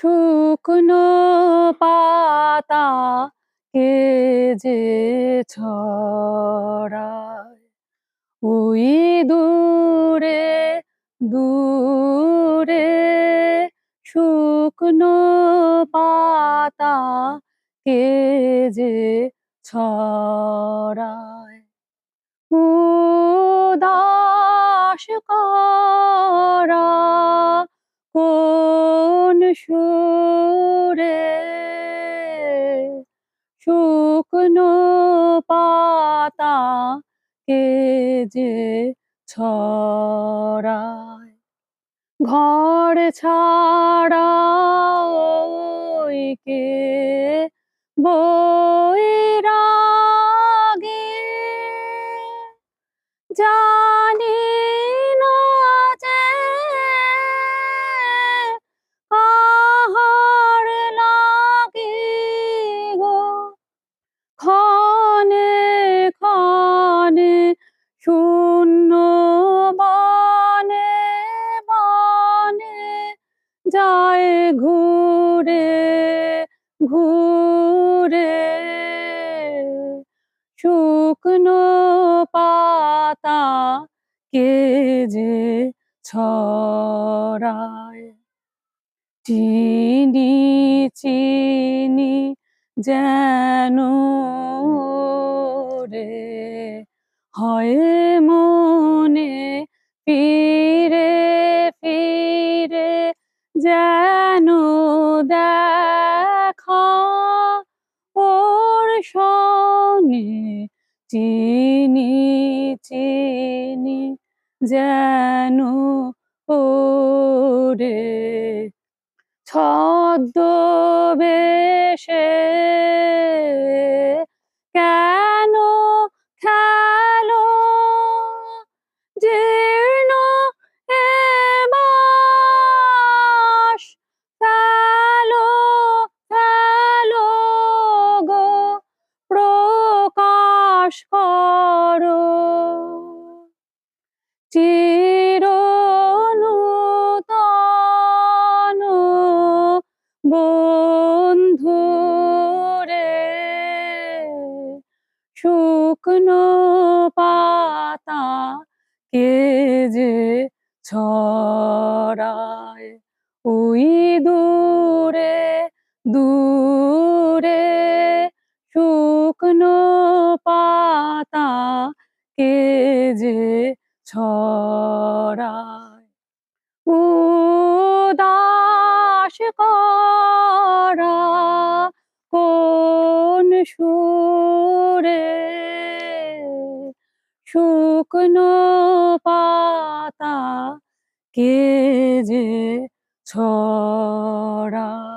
শুকনো পাতা কে যে ছড়ায়। ওই দূরে দূরে শুকনো পাতা কে যে ছড়ায়। উদাস সুরে শুকনো পাতা কে যে ছড়ায়। ঘর ছাড়া কে কে বৈরাগে? জানি যায় ঘুরে ঘুরে। শুকনো পাতা কে যে ছড়ায়? চিনি চিনি যেন রে হয় মনে ফিরে যেন দেখা ওর সনে চিনি চিনি যেন ওরে। ছদ্মবেশে কেন খেলো জীর্ণ করো। চির নূতন বন্ধুরে শুকনো পাতা কে যে ছড়ায় ওই দূরে দূরে শুকনো পাতা কে যে ছড়ায়? উদাস করা কোন সুরে? শুকনো পাতা কে যে ছড়ায়?